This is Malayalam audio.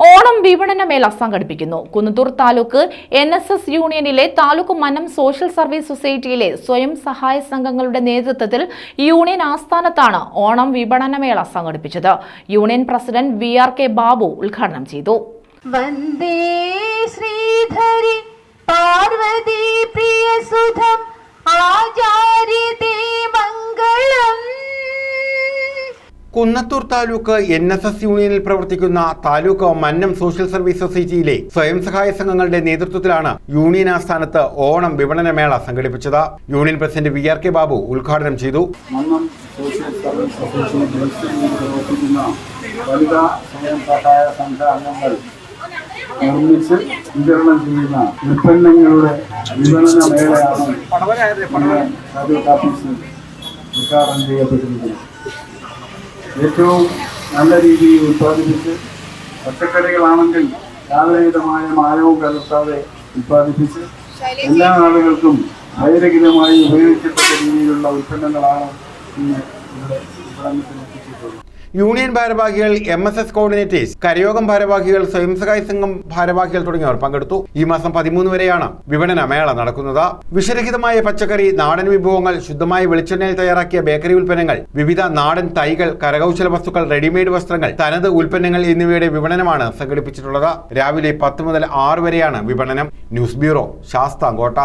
ഓണം വിപണന മേള സംഘടിപ്പിക്കുന്നു. Kunnathur taluk N S S യൂണിയനിലെ taluk മനം സോഷ്യൽ സർവീസ് സൊസൈറ്റിയിലെ സ്വയം സഹായ സംഘങ്ങളുടെ നേതൃത്വത്തിൽ യൂണിയൻ ആസ്ഥാനത്താണ് ഓണം വിപണന മേള സംഘടിപ്പിച്ചത്. Union president V R K Babu ഉദ്ഘാടനം ചെയ്തു. വന്ദേ Sreedhari Kunnathur taluk N S S യൂണിയനിൽ പ്രവർത്തിക്കുന്ന താലൂക്ക് മന്നം സോഷ്യൽ സർവീസ് സൊസൈറ്റിയിലെ സ്വയം സഹായ സംഘങ്ങളുടെ നേതൃത്വത്തിലാണ് യൂണിയൻ ആസ്ഥാനത്ത് ഓണം വിപണന മേള സംഘടിപ്പിച്ചത്. Union president V R K Babu ഉദ്ഘാടനം ചെയ്തു. ഉദ്ഘാടനം ചെയ്യപ്പെട്ടിരിക്കുന്നത്. ഏറ്റവും നല്ല രീതിയിൽ ഉത്പാദിപ്പിച്ച് പച്ചക്കറികളാണെങ്കിൽ യാതൊരുവിധമായ മായവും കലർത്താതെ ഉത്പാദിപ്പിച്ച് എല്ലാ ആളുകൾക്കും ഭയരഹിതമായി ഉപയോഗിക്കപ്പെട്ട രീതിയിലുള്ള ഉൽപ്പന്നങ്ങളാണ് ഇന്ന് ഇവിടെ വിപണനത്തിന് എത്തിച്ചിട്ടുള്ളത് യൂണിയൻ ഭാരവാഹികൾ എം എസ് എസ് കോർഡിനേറ്റേഴ്സ് കരയോഗം ഭാരവാഹികൾ സ്വയം സഹായ സംഘം ഭാരവാഹികൾ തുടങ്ങിയവർ പങ്കെടുത്തു. ഈ മാസം പതിമൂന്ന് വരെയാണ് വിപണന മേള നടക്കുന്നത്. വിഷരഹിതമായ പച്ചക്കറി നാടൻ വിഭവങ്ങൾ ശുദ്ധമായ വെളിച്ചെണ്ണയിൽ തയ്യാറാക്കിയ ബേക്കറി ഉൽപ്പന്നങ്ങൾ വിവിധ നാടൻ തൈകൾ കരകൗശല വസ്തുക്കൾ റെഡിമെയ്ഡ് വസ്ത്രങ്ങൾ തനത് ഉൽപ്പന്നങ്ങൾ എന്നിവയുടെ വിപണനമാണ് സംഘടിപ്പിച്ചിട്ടുള്ളത്. രാവിലെ പത്ത് മുതൽ ആറ് വരെയാണ് വിപണനം. News bureau Sasthamkotta.